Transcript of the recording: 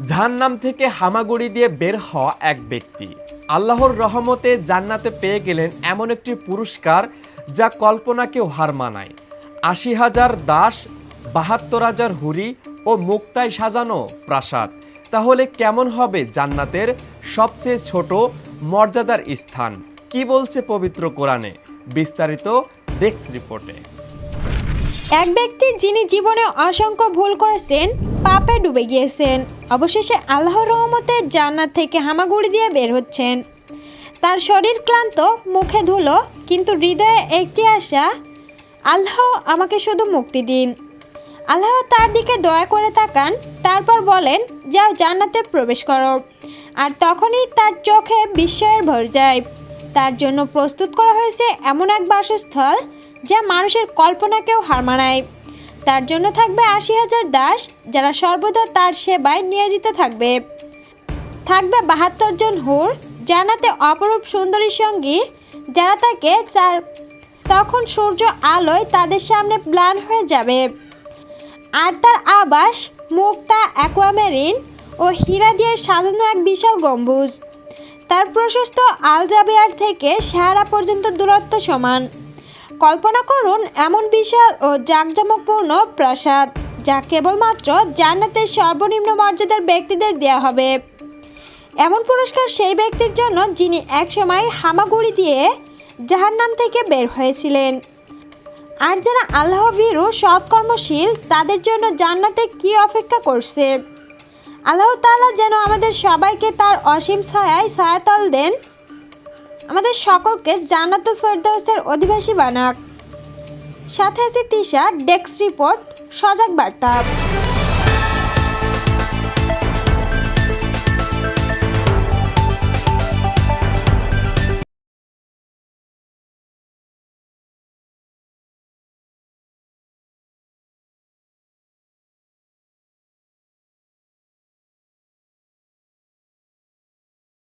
জাহান্নাম থেকে হামাগুড়ি দিয়ে বের হওয়া এক ব্যক্তি। আল্লাহর রহমতে জান্নাতে পেয়ে গেলেন এমন একটি পুরস্কার যা কল্পনাকেও হার মানায়। আশি হাজার দাস, বাহাত্তর হাজার হুরি ও মুক্তায় সাজানো প্রাসাদ। তাহলে কেমন হবে জান্নাতের সবচেয়ে ছোট মর্যাদার স্থান? কি বলছে পবিত্র কোরআনে? বিস্তারিত ডেস্ক রিপোর্টে। এক ব্যক্তি যিনি জীবনে অসংখ্য ভুল করেছেন পাপে ডুবে গিয়েছেন। অবশেষে আল্লাহর রহমতে জান্নাত থেকে হামাগুড়ি দিয়ে বের হচ্ছেন। তার শরীর ক্লান্ত, মুখে ধুলো, কিন্তু হৃদয়ে একটি আশা, আল্লাহ আমাকে শুধু মুক্তি দিন। আল্লাহ তার দিকে দয়া করে তাকান, তারপর বলেন, যাও জান্নাতে প্রবেশ করো। আর তখনই তার চোখে বিস্ময়ের ভর যায়। তার জন্য প্রস্তুত করা হয়েছে এমন এক বাসস্থল, যা মানুষের কল্পনাকেও হার মানায়। তার জন্য থাকবে আশি হাজার দাস, যারা সর্বদা তার সেবায় নিয়োজিত থাকবে। থাকবে বাহাত্তর জন হুর জানাতে অপরূপ সুন্দরী সঙ্গী, যারা তাকে চার, তখন সূর্য আলোয় তাদের সামনে প্লান হয়ে যাবে। আর তার আবাস মুক্তা অ্যাকোয়ামেরিন ও হীরা দিয়ে সাজানো এক বিশাল গম্বুজ। তার প্রশস্ত আলজাবেয়ার থেকে সাহারা পর্যন্ত দূরত্ব সমান। কল্পনা করুন, এমন বিশাল ও জাঁকজমকপূর্ণ প্রাসাদ, যা কেবলমাত্র জান্নাতের সর্বনিম্ন মর্যাদার ব্যক্তিদের দেওয়া হবে। এমন পুরস্কার সেই ব্যক্তির জন্য যিনি একসময় হামাগুড়ি দিয়ে জাহান্নাম থেকে বের হয়েছিলেন। আর যারা আল্লাহ ভীরু সৎকর্মশীল, তাদের জন্য জান্নাতে কি অপেক্ষা করছে? আল্লাহ তালা যেন আমাদের সবাইকে তার অসীম ছায়ায় ছায়াতল দেন। আমাদের সকলকে জান্নাতুল ফেরদৌসের অধিবাসী বানাক। সাথে আছে তিশা ডেস্ক রিপোর্ট সজাগ বার্তা।